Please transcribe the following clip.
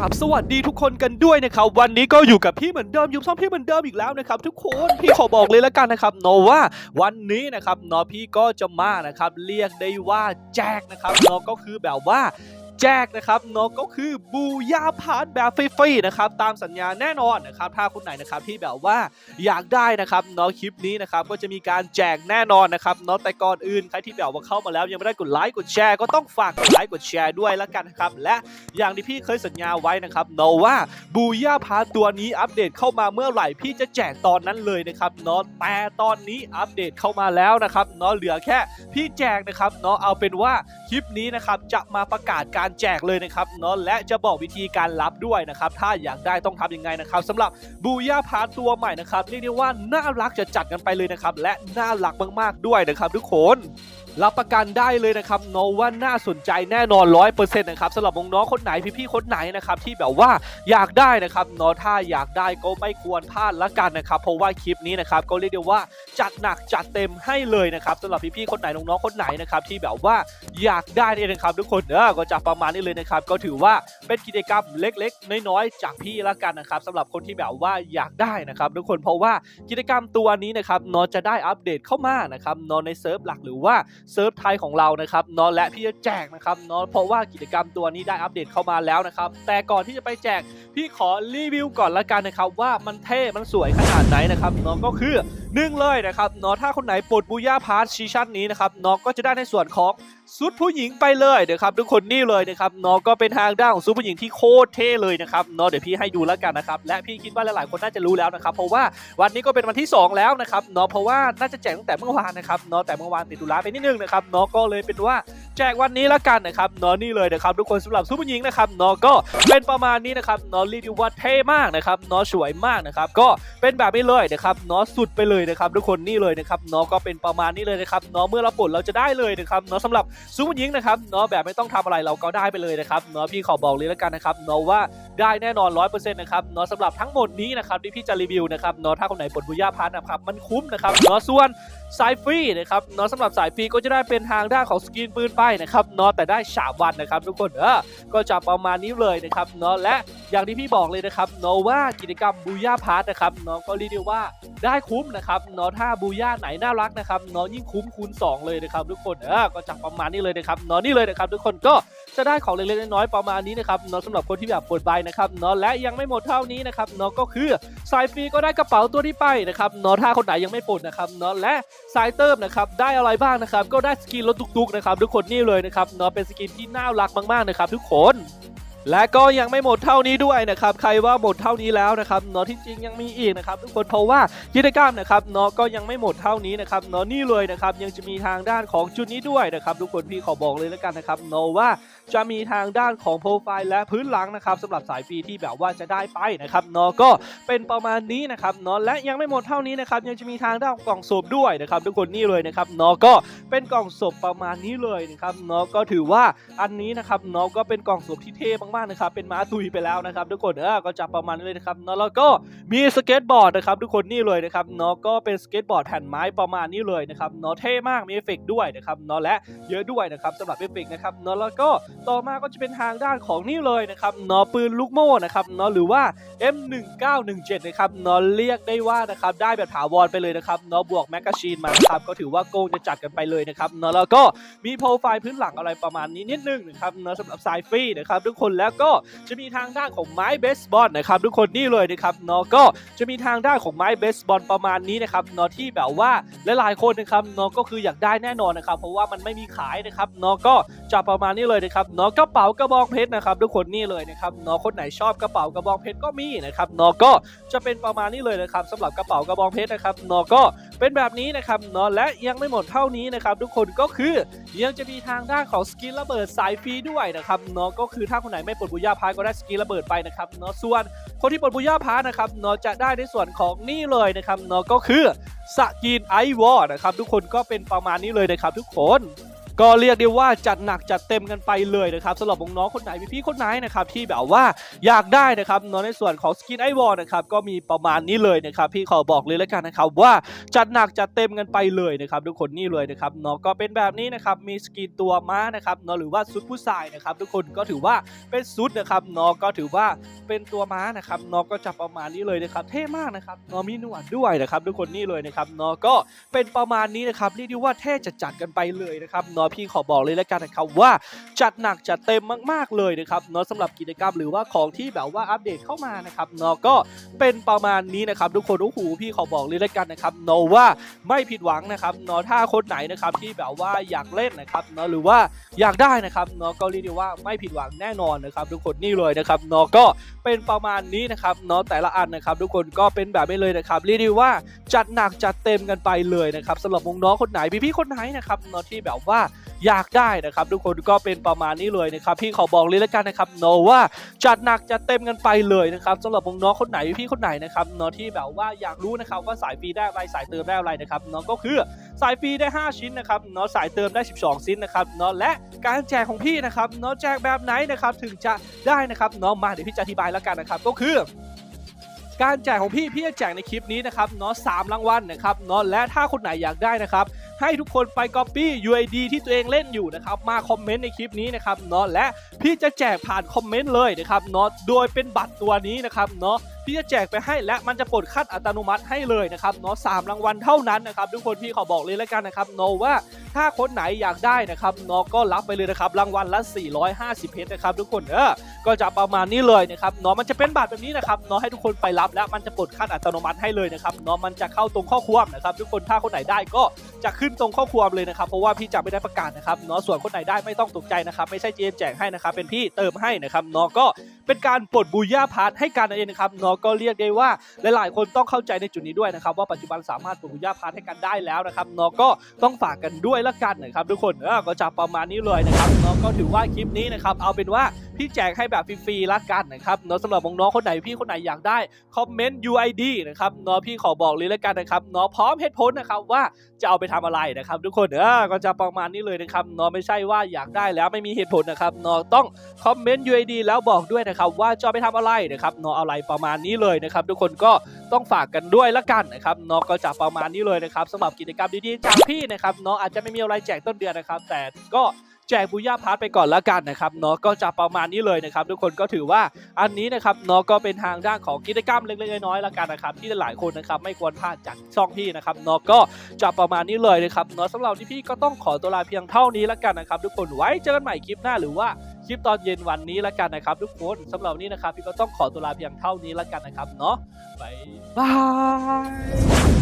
ราบสวัสดีทุกคนกันด้วยนะครับ วันนี้ก็อยู่กับพี่เหมือนเดิมอยู่ช่อมพี่เหมือนเดิมอีกแล้วนะครับ ทุกคนพี่ขอบอกเลยแล้วกันนะครับเนาะว่าวันนี้นะครับเนาะพี่ก็จะมานะครับเรียกได้ว่าแจกนะครับเนาะก็คือแบบว่า แจกนะครับเนาะก็คือบูยาพาร์ทแบบฟรีๆนะครับตามสัญญาแน่นอนนะครับถ้าคนไหนนะครับที่แบบว่าอยากได้นะครับเนาะคลิปนี้นะครับก็จะมีการแจกแน่นอนนะครับเนาะแต่ก่อนอื่นใครที่แบบว่าเข้ามาแล้วยังไม่ได้กดไลค์กดแชร์ก็ต้องฝากกดไลค์กดแชร์ด้วยล้วกันนะครับและอย่างที่พี่เคยสัญญาไว้นะครับเนาะว่าบูย่าพาร์ทตัวนี้อัปเดตเข้ามาเมื่อไหร่พี่จะแจกตอนนั้นเลยนะครับเนาะแต่ตอนนี้อัปเดตเข้ามาแล้วนะครับเนาะเหลือแค่พี่แจกนะครับเนาะเอาเป็นว่าคลิปนี้นะครับจะมาประกาศการแจกเลยนะครับเนาะและจะบอกวิธีการรับด้วยนะครับถ้าอยากได้ต้องทำยังไงนะครับสำหรับบูย่าพาร์ทตัวใหม่นะครับเรียกได้ว่าน่ารักจะจัดกันไปเลยนะครับและน่ารักมากๆด้วยนะครับทุกคนรับประกันได้เลยนะครับเนาะว่าน่าสนใจแน่นอนร้อยเปอร์เซ็นต์นะครับสำหรับน้องๆคนไหนพี่ๆคนไหนนะครับที่แบบว่าอยากได้นะครับเนาะถ้าอยากได้ก็ไม่ควรพลาดละกันนะครับเพราะว่าคลิปนี้นะครับก็เรียกได้ว่าจัดหนักจัดเต็มให้เลยนะครับสำหรับพี่ๆคนไหนน้องๆคนไหนนะครับที่แบบว่าอยากได้เนี่ยนะครับทุกคนเออก็จะประประมาณนี้เลยนะครับ ก็ถือว่าเป็นกิจกรรมเล็กๆ น้อยๆ จากพี่ละกันนะครับสำหรับคนที่แบบว่าอยากได้นะครับทุกคนเพราะว่ากิจกรรมตัวนี้นะครับนาะจะได้อัปเดตเข้ามานะครับนาะในเซิร์ฟหลักหรือว่าเซิร์ฟไทยของเรานะครับนาะและพี่จะแจกนะครับนาะเพราะว่ากิจกรรมตัวนี้ได้อัปเดตเข้ามาแล้วนะครับแต่ก่อนที่จะไปแจกพี่ขอรีวิวก่อนละกันนะครับว่ามันเท่มันสวยขนาดไหนนะครับนาะก็คือ หนึ่งเลยนะครับเนาะถ้าคนไหนปลดบูย่าพาร์ทซีชั่นนี้นะครับเนาะก็จะได้ในส่วนของชุดผู้หญิงไปเลยนะครับทุกคนนี่เลยนะครับเนาะก็เป็นทางด้านของชุดผู้หญิงที่โคตรเท่เลยนะครับเนาะเดี๋ยวพี่ให้ดูแล้วกันนะครับและพี่คิดว่าหลายๆคนน่าจะรู้แล้วนะครับเพราะว่าวันนี้ก็เป็นวันที่ 2 แล้วนะครับเนาะเพราะว่าน่าจะแจกตั้งแต่เมื่อวานนะครับเนาะแต่เมื่อวานติดธุระไปนิดนึงนะครับเนาะก็เลยเป็นว่าแจกวันนี้และกันนะครับเนาะนี่เลยนะครับทุกคนสำหรับซุปเปอร์หญิงนะครับเนาะก็เป็นประมาณนี้นะครับเนาะรีด้ว่าเท่มากนะครับเนาะสวยมากนะครับก็เป็นแบบนี้เลยนะครับเนาะสุดไปเลยนะครับทุกคนนี่เลยนะครับเนาะก็เป็นประมาณนี้เลยนะครับเนาะเมื่อเราปลดเราจะได้เลยนะครับเนาะสำหรับซุปเปอร์หญิงนะครับเนาะแบบไม่ต้องทำอะไรเราก็ได้ไปเลยนะครับเนาะพี่ขอบอกเลยละกันนะครับเนาะว่าได้แน่นอนร้อยเปอร์เซ็นต์นะครับเนาะสำหรับทั้งหมดนี้นะครับที่พี่จะรีวิวนะครับเนาะถ้าคนไหนปลดบุญญาพันนะครับมันคุ้มนะครับเนาะส่วน สายฟรีนะครับเนาะสำหรับสายฟรีก็จะได้เป็นทางด้านของสกินปืนไปนะครับเนาะแต่ได้ฉาบวันนะครับ ทุกคนเออก็จะประมาณนี้เลยนะครับเนาะและอย่างที่พี่บอกเลยนะครับเนาะว่ากิจกรรมบูย่าพาร์ทนะครับเนาะก็เรียกได้ว่าได้คุ้มนะครับเนาะถ้าบูย่าไหนน่ารักนะครับเนาะยิ่งคุ้มคูณสองเลยนะครับทุกคนเออก็จะประมาณนี้เลยนะครับเนาะนี่เลยนะครับทุกคนก็จะได้ของเล็กๆน้อยๆประมาณนี้นะครับเนาะสำหรับคนที่แบบปวดใบนะครับเนาะและยังไม่หมดเท่านี้นะครับเนาะก็คือสายฟรีก็ได้กระเป๋าตัวที่ไปนะครับเนาะถ้าคนไหนยังไม่ปลดนะครับเนาะและสายเติมนะครับได้อะไรบ้างนะครับก็ได้สกินรถตุกๆนะครับทุกคนนี่เลยนะครับเนาะเป็นสกินที่น่ารักมากๆนะครับทุกคน และก็ยังไม่หมดเท่านี้ด้วยนะครับใครว่าหมดเท่านี้แล้วนะครับเนาะที่จริงยังมีอีกนะครับทุกคนเพราะว่ากิจกรรมนะครับเนาะก็ยังไม่หมดเท่านี้นะครับเนาะนี่เลยนะครับยังจะมีทางด้านของชุดนี้ด้วยนะครับทุกคนพี่ขอบอกเลยแล้วกันนะครับเนาะว่าจะมีทางด้านของโปรไฟล์และพื้นหลังนะครับสำหรับสายฟรีที่แบบว่าจะได้ไปนะครับเนาะก็เป็นประมาณนี้นะครับเนาะและยังไม่หมดเท่านี้นะครับยังจะมีทางด้านของกล่องศพด้วยนะครับทุกคนนี่เลยนะครับเนาะก็เป็นกล่องศพประมาณนี้เลยนะครับเนาะก็ถือว่าอันนี้นะครับเนาะก็เป็นกล่องศพที่เท่มากๆนะครับเป็นม้าตุยไปแล้วนะครับ ทุกคนเออก็จะประมาณนี้เลยนะครับเนาะแล้วก็มีสเก็ตบอร์ดนะครับทุกคนนี่เลยนะครับเนาะก็เป็นสเก็ตบอร์ดแผ่นไม้ประมาณนี้เลยนะครับเนาะเท่มากมีเอฟเฟกด้วยนะครับเนาะและเยอะด้วยนะครับสำหรับเอฟเฟกนะครับเนาะแล้วก็ต่อมาก็จะเป็นทางด้านของนี่เลยนะครับเนาะปืนลูกโม่นะครับเนาะหรือว่า M1917 นะครับเนาะเรียกได้ว่านะครับได้แบบถาวรไปเลยนะครับเนาะบวกแมกกาซีนมานะครับก็ถือว่าโกงจะจัดกันไปเลยนะครับเนาะแล้วก็มีโปรไฟล์พื้นหลังอะไรประมาณนี้นิดนึงนะครับเนาะสำหรับสายฟรีนะครับทุกคนแล้วก็จะมีทางด้านของไม้เบสบอลนะครับทุกคนนี่เลยนะครับเนาะก็จะมีทางด้านของไม้เบสบอลประมาณนี้นะครับเนาะที่แบบว่าหลายๆคนนะครับเนาะก็คืออยากได้แน่นอนนะครับเพราะว่ามันไม่มีขายนะครับเนาะก็ จะประมาณนี้เลยนะครับเนาะกระเป๋ากระบองเพชรนะครับทุกคนนี่เลยนะครับเนาะคนไหนชอบกระเป๋ากระบองเพชรก็มีนะครับเนาะก็จะเป็นประมาณนี้เลยนะครับสำหรับกระเป๋ากระบองเพชรนะครับเนาะก็เป็นแบบนี้นะครับเนาะและยังไม่หมดเท่านี้นะครับทุกคนก็คือยังจะมีทางด้านของสกินระเบิดสายฟรีด้วยนะครับเนาะก็คือถ้าคนไหนไม่ปลดบุญญาพาก็ได้สกินระเบิดไปนะครับเนาะส่วนคนที่ปลดบุญญาพานะครับเนาะจะได้ในส่วนของนี่เลยนะครับเนาะก็คือสกินไอวอร์นะครับทุกคนก็เป็นประมาณนี้เลยนะครับทุกคน ก็เรียกได้ว่าจัดหนักจัดเต็มกันไปเลยนะครับสำหรับน้องๆคนไหนพี่ๆคนไหนนะครับที่แบบว่าอยากได้นะครับเนาะในส่วนของสกินไอวอลนะครับก็มีประมาณนี้เลยนะครับพี่ขอบอกเลยแล้วกันนะครับว่าจัดหนักจัดเต็มกันไปเลยนะครับทุกคนนี่เลยนะครับเนาะก็เป็นแบบนี้นะครับมีสกินตัวม้านะครับเนาะหรือว่าซุดผู้ชายนะครับทุกคนก็ถือว่าเป็นซุดนะครับเนาะก็ถือว่าเป็นตัวม้านะครับเนาะก็จะประมาณนี้เลยนะครับเท่มากนะครับเนาะมีหนวดด้วยนะครับทุกคนนี่เลยนะครับเนาะก็เป็นประมาณนี้นะครับเรียกได้ว่าเท่จัดจัดๆกันไปเลยนะครับเนาะพี่ขอบอกเลยแล้วกันนะครับว่าจัดหนักจัดเต็มมาก ๆเลยนะครับเนาะสำหรับกิจกรรมหรือว่าของที่แบบว่าอัปเดตเข้ามานะครับเนาะก็เป็นประมาณนี้นะครับทุกคนโอ้โหพี่ขอบอกเลยแล้วกันนะครับเนาะว่าไม่ผิดหวังนะครับเนาะถ้าคนไหนนะครับที่แบบว่าอยากเล่นนะครับเนาะหรือว่าอยากได้นะครับเนาะก็เรียกได้ว่าไม่ผิดหวังแน่นอนนะครับ ทุกคนนี่เลยนะครับเนาะก็เป็นประมาณนี้นะครับเนาะแต่ละอันนะครับ ทุกคนก็เป็นแบบนี้เลยนะครับเรียกได้ว่าจัดหนักจัดเต็มกันไปเลยนะครับสำหรับน้องคนไหนพี่ๆคนไหนนะครับเนาะที่แบบว่าอยากได้นะครับ ทุกคนก็เป็นประมาณนี้เลยนะครับ พี่ขอบอกเลยแล้วกันนะครับเนาะว่าจัดหนักจัดเต็มกันไปเลยนะครับสำหรับน้องคนไหนพี่คนไหนนะครับเนาะที่แบบว่าอยากรู้นะครับว่าสายฟรีได้อะไรสายเติมได้อะไรนะครับเนาะก็คือสายฟรีได้ 5 ชิ้นนะครับเนาะสายเติมได้ 12 ชิ้นนะครับเนาะและการแจกของพี่นะครับเนาะแจกแบบไหนนะครับถึงจะได้นะครับเนาะมาเดี๋ยวพี่จะอธิบายแล้วกันนะครับก็คือการแจกของพี่พี่จะแจกในคลิปนี้นะครับเนาะสามรางวัลนะครับเนาะและถ้าคนไหนอยากได้นะครับ ให้ทุกคนไปก๊อปปี้ UID ที่ตัวเองเล่นอยู่นะครับมาคอมเมนต์ในคลิปนี้นะครับเนาะและพี่จะแจกผ่านคอมเมนต์เลยนะครับเนาะโดยเป็นบัตรตัวนี้นะครับเนาะพี่จะแจกไปให้และมันจะปลดคัดอัตโนมัติให้เลยนะครับเนาะสามรางวัลเท่านั้นนะครับทุกคนพี่ขอบอกเลยแล้วกันนะครับเนาะว่า ถ้าคนไหนอยากได้นะครับนาะก็รับไปเลยนะครับรางวัลละ 450 เพชรนะครับทุกคนเออก็จะประมาณนี้เลยนะครับเนาะมันจะเป็นบัตรแบบนี้นะครับเนาะให้ทุกคนไปรับแล้วมันจะปลดขั้นอัตโนมัติให้เลยนะครับเนาะมันจะเข้าตรงข้อความนะครับทุกคนถ้าคนไหนได้ก็จะขึ้นตรงข้อความเลยนะครับเพราะว่าพี่จะไม่ได้ประกาศนะครับเนาะส่วนคนไหนได้ไม่ต้องตกใจนะครับไม่ใช่เจมแจกให้นะครับเป็นพี่เติมให้นะครับนาะก็เป็นการปลดบูย่าพาร์ทให้กันนั่นเองนะครับนาะก็เรียกได้ว่าหลายๆ คนต้องเข้าใจในจุดนี้ด้วยนะครับว่าปัจจุบันสามารถปลดบูย่าพาร์ทให้กันได้แล้วนะครับเนาะก็ต้องฝากกันด้วยละกันนะครับทุกคนก็จะประมาณนี้เลยนะครับเนาะก็ถือว่าคลิปนี้นะครับเอาเป็นว่าพี่แจกให้แบบฟรีๆละกันนะครับเนาะสำหรับน้องๆคนไหนพี่คนไหนอยากได้คอมเมนต์ UID นะครับเนาะพี่ขอบอกเลยละกันนะครับเนาะพร้อมเหตุผลนะครับว่าจะเอาไปทำอะไรนะครับ ทุกคนเออก็จะประมาณนี้เลยนะครับเนาะไม่ใช่ว่าอยากได้แล้วไม่มีเหตุผลนะครับเนาะต้องคอมเมนต์ UID แล้วบอกด้วยนะครับว่าจะไปทำอะไรนะครับเนาะอะไรประมาณนี้เลยนะครับ ทุกคนก็ ต้องฝากกันด้วยละกันนะครับเนาะก็จะประมาณนี้เลยนะครับสำหรับกิจกรรมดีๆจากพี่นะครับเนาะอาจจะไม่มีอะไรแจกต้นเดือนนะครับ แต่ก็แจกบูย่าพาร์ทไปก่อนละกันนะครับเนาะก็จะประมาณนี้เลยนะครับ ทุกคนก็ถือว่าอันนี้นะครับเนาะก็เป็นทางด้านของกิจกรรมเล็กๆน้อยๆละกันนะครับที่หลายคนนะครับไม่ควรพลาดจากช่องพี่นะครับเนาะก็จะประมาณนี้เลยนะครับเนาะสำหรับที่พี่ก็ต้องขอตัวลาเพียงเท่านี้ละกันนะครับ ทุกคนไว้เจอกันใหม่คลิปหน้าหรือว่า ลิปตอนเย็นวันนี้ละกันนะครับ ทุกคนสำหรับนนี้นะครับ พี่ก็ต้องขอตัวลาเพียงเท่านี้ละกันนะครับเนาะบายบาย